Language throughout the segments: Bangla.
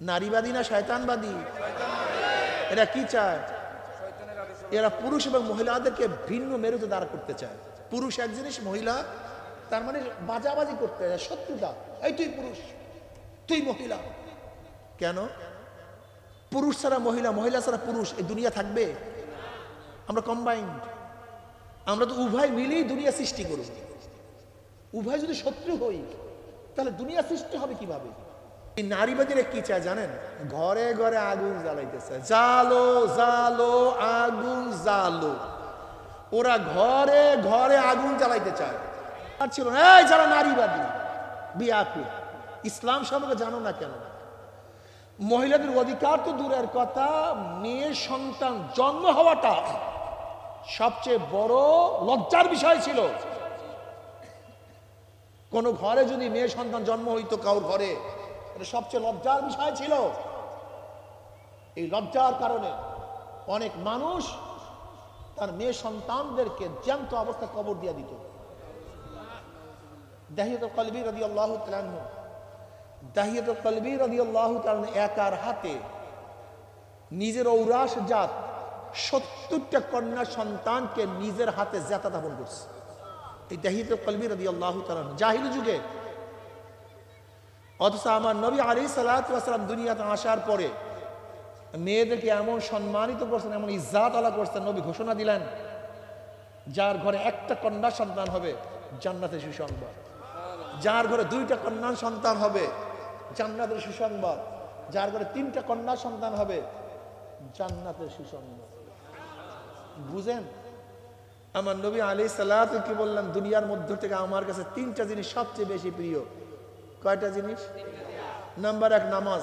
নারীবাদী না শয়তানবাদী? এরা কি চায়? এরা পুরুষ এবং মহিলাদেরকে ভিন্ন মেরুতে দাঁড় করতে চায়। পুরুষ এক জিনিস, মহিলা তার মানে বাজাবাজি করতে চায়, শত্রুতা। এই তুই পুরুষ, তুই মহিলা। কেন? পুরুষ ছাড়া মহিলা মহিলা ছাড়া পুরুষ, এই দুনিয়া থাকবে? আমরা কম্বাইন্ড আমরা তো উভয় মিলেই দুনিয়া সৃষ্টি করব। উভয় যদি শত্রু হই, তাহলে দুনিয়া সৃষ্টি হবে কীভাবে? নারীবাদীরা কি চায় জানেন? ঘরে ঘরে আগুন জ্বালাইতেছে। জালো জালো আগুন জালো ওরা ঘরে ঘরে আগুন জ্বালাইতে চায়। আর ছিল না, যারা নারীবাদী বিয়াপি ইসলাম সম্পর্কে জানো না কেন? মহিলাদের অধিকার তো দূরের কথা মেয়ে সন্তান জন্ম হওয়াটা সবচেয়ে বড় লজ্জার বিষয় ছিল। কোন ঘরে যদি মেয়ে সন্তান জন্ম হইতো কাউর ঘরে এটা সবচেয়ে লজ্জার বিষয় ছিল এই লজ্জার কারণে অনেক মানুষ তার মেয়ে সন্তানদেরকে জ্যান্ত অবস্থা কবর দিয়ে দিত। দাহিয়ত কলবি রদি রদি একার হাতে নিজের কন্যা সন্তানকে নিজের হাতে দাপন করছে। এই যুগে অথচ আমার নবী আলী সালাম দুনিয়াতে আসার পরে মেয়েদেরকে এমন সম্মানিত করছেন, এমন ইজাত আলা করছেন, নবী ঘোষণা দিলেন, যার ঘরে একটা কন্যা সন্তান হবে জান্নাতে সুসংবাদ। যার ঘরে দুইটা কন্যা সন্তান হবে, জান্নাতের সুসংবাদ। যার ঘরে তিনটা কন্যা সন্তান হবে, জান্নাতের সুসংবাদ। বুঝেন? আমার নবী আলী সাল্লাহ কি বললাম দুনিয়ার মধ্য থেকে আমার কাছে তিনটা জিনিস সবচেয়ে বেশি প্রিয়। কয়টা জিনিস? নাম্বার এক, নামাজ।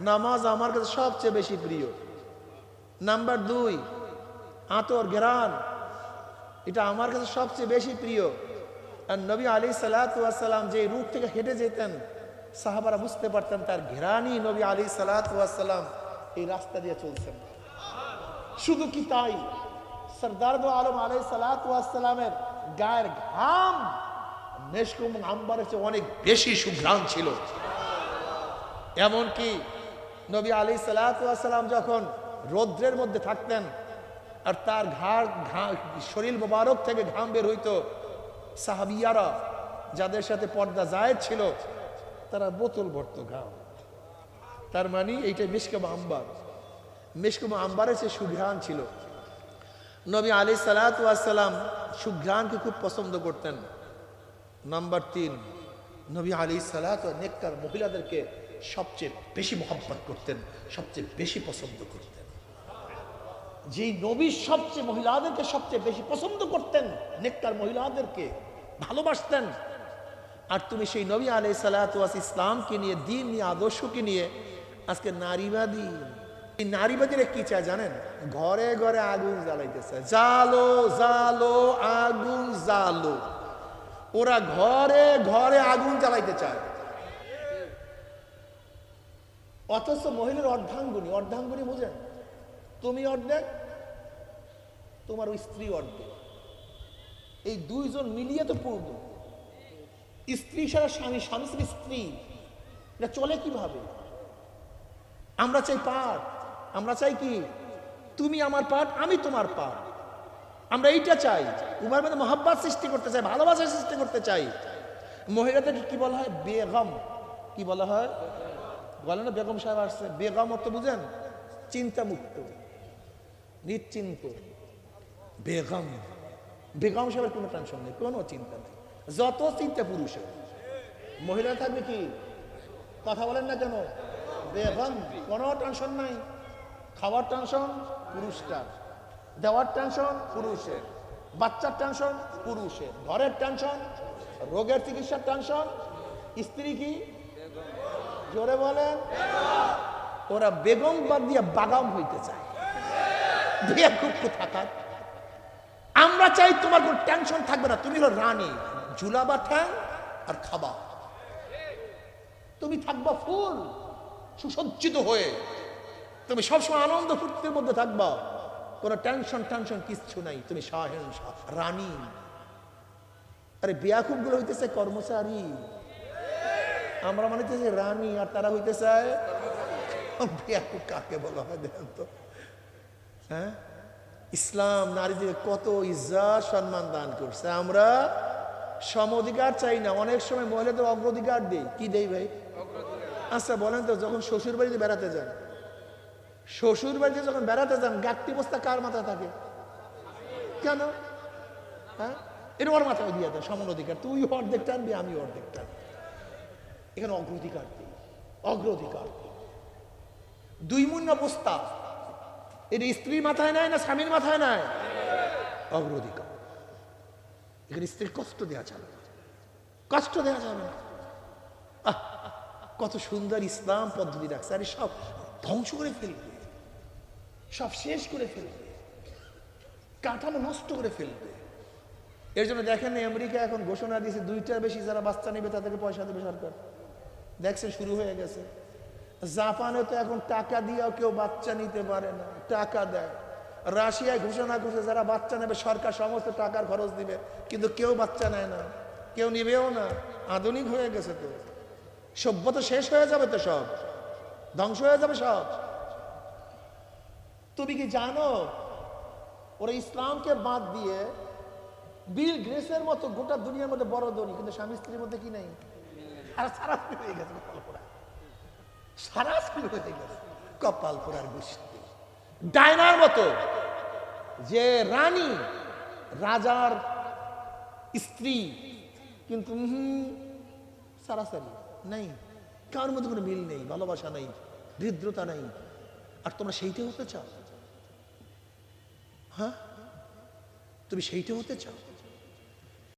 নামাজ আমার কাছে সবচেয়ে বেশি প্রিয়। নাম্বার দুই, আতর, ঘেরান। এটা আমার কাছে সবচেয়ে বেশি প্রিয়। আর নবী আলী সালাতাম যে রূপ থেকে হেঁটে যেতেন, সাহাবারা বুঝতে পারতেন তার ঘেরানি নবী আলী সালাতাম এই রাস্তা দিয়ে চলছেন। শুধু কি তাই? সরদার আলম আলাই সালাতামের গায়ের ঘাম মেশকুম আম্বারের চেয়ে অনেক বেশি সুঘ্রাণ ছিল। এমনকি নবী আলী সালাতাম যখন রৌদ্রের মধ্যে থাকতেন, আর তার ঘাড় শরীর মোবারক থেকে ঘাম বের হইতো, সাহাবিয়ারা যাদের সাথে পর্দা জায়েদ ছিল, তারা বোতল ভরত ঘাম। তার মানে এইটা মিসকাম আম্বার। মিসকাম আম্বারের চেয়ে সুঘ্রাণ ছিল। নবী আলী সালাতাম সুঘ্রাণকে খুব পছন্দ করতেন। নাম্বার তিন, নবী আলী সালাত নেককার মহিলাদেরকে সবচেয়ে বেশি মহব্বত করতেন, সবচেয়ে বেশি পছন্দ করতেন। যেই নবী সবচেয়ে মহিলাদেরকে সবচেয়ে বেশি পছন্দ করতেন, নেককার মহিলাদেরকে ভালোবাসতেন। আর তুমি সেই নবী আলাই সালাতাস ইসলামকে নিয়ে, দিন নিয়ে, আদর্শকে নিয়ে, আজকে নারীবাদী। এই নারীবাদীরা কি চায় জানেন? ঘরে ঘরে আগুন জ্বালাইতেছে। জালো জালো আগুন জালো ওরা ঘরে ঘরে আগুন চালাইতে চায়। অথচ মহিলার অর্ধাঙ্গুনি অর্ধাঙ্গুনি বুঝেন? তুমি অর্ধেক, তোমার ওই স্ত্রী অর্ধেক। এই দুইজন মিলিয়ে তো পূর্ণ। স্ত্রী সারা স্বামী স্বামী স্ত্রী স্ত্রী, এটা চলে কীভাবে? আমরা চাই পাঠ আমরা চাই কি? তুমি আমার পাঠ আমি তোমার পাঠ আমরা এইটা চাই। উভয়ের মধ্যে মহাব্বাত সৃষ্টি করতে চাই, ভালোবাসা সৃষ্টি করতে চাই। মহিলাদেরকে কি বলা হয়? বেগম। কি বলা হয়? বলে না, বেগম সাহেব আসছে। বেগম অর্থ বুঝেন? চিন্তা মুক্ত নিশ্চিন্ত। বেগম। বেগম সাহেবের কোনো টেনশন নেই, কোনো চিন্তা নেই। যত চিন্তা পুরুষের। মহিলা থাকবে কি? কথা বলেন না কেন? বেগম, কোনো টেনশন নাই। খাওয়ার টেনশন পুরুষটার। দেওয়ার টেনশন পুরুষের। বাচ্চার টেনশন পুরুষের। ঘরের টেনশন রোগের চিকিৎসার টেনশন স্ত্রী কি? জোরে বলেন। ওরা বেগম বাদ দিয়ে বাগাম হইতে চায়। দিয়ে থাকার আমরা চাই তোমার কোনো টেনশন থাকবে না। তুমি হলো রানী। ঝুলাবা ঠ্যাং আর খাবা। তুমি থাকবা ফুল, সুসজ্জিত হয়ে। তুমি সবসময় আনন্দ ফুর্তির মধ্যে থাকবা। কোনো টেনশন টেনশন কিচ্ছু নাই। তুমি শাহেন রানী। আরে বিয়াকুবগুলো হইতেছে কর্মচারী। আমরা মানে হইতেছে রানী, আর তারা হইতে চায় বেয়াকুব কাকে বলা হয় দেখেন তো। হ্যাঁ? ইসলাম, নারীদের কত ইজ্জত সম্মান দান করছে। আমরা সম অধিকার চাই না। অনেক সময় মহিলাদের অগ্রাধিকার দেই। কি দেই ভাই? আচ্ছা বলেন তো, যখন শ্বশুর বাড়িতে বেড়াতে যান শ্বশুর বাড়িতে যখন বেড়াতে যান, গাট্টি বস্তা কার মাথায় থাকে? কেন? হ্যাঁ? এটা ওর মাথায় দিয়ে দেয় সমান অধিকার। তুই অর্ধেক টানবি, আমি অর্ধেক টানবি। এখানে অগ্রাধিকার দিই অগ্রাধিকার দুই মূন্য প্রস্তাব এটা স্ত্রীর মাথায় নাই না স্বামীর মাথায় নাই? অগ্রাধিকার। এখানে স্ত্রীর কষ্ট দেওয়া যাবে কষ্ট দেওয়া যাবে না। কত সুন্দর ইসলাম পদ্ধতি রাখছে। আরে সব ধ্বংস করে ফেলবে। সব শেষ করে ফেলবে। কাঠামো নষ্ট করে ফেলবে। এর জন্য দেখেন আমেরিকা এখন ঘোষণা দিয়েছে, দুইটার বেশি যারা বাচ্চা নেবে তাদেরকে পয়সা দেবে সরকার। দেখছেন, শুরু হয়ে গেছে। জাপানে তো এখন টাকা দিয়েও কেউ বাচ্চা নিতে পারে না, টাকা দেয়। রাশিয়ায় ঘোষণা করছে, যারা বাচ্চা নেবে, সরকার সমস্ত টাকার খরচ দিবে, কিন্তু কেউ বাচ্চা নেয় না, কেউ নিবেও না। আধুনিক হয়ে গেছে তো। সভ্যতা শেষ হয়ে যাবে তো সব। ধ্বংস হয়ে যাবে সব। তুমি কি জানো? ওরা ইসলামকে বাদ দিয়ে বিল গ্রেসের মতো গোটা দুনিয়ার মধ্যে বড় ধনী, কিন্তু স্বামী স্ত্রীর মধ্যে কি নাই? আর সারা স্ত্রী হয়ে গেছে কপাল পোড়া সারা স্ত্রী হয়ে গেছে কপাল পোড়ার গোষ্ঠী। ডায়নার মতো যে রানী, রাজার স্ত্রী, কিন্তু সারাসারি নাই। কার মধ্যে কোনো মিল নেই, ভালোবাসা নেই হৃদ্রতা নেই। আর তোমরা সেইটা হতে চাও? হ্যাঁ? তুমি সেইটা হতে চাও?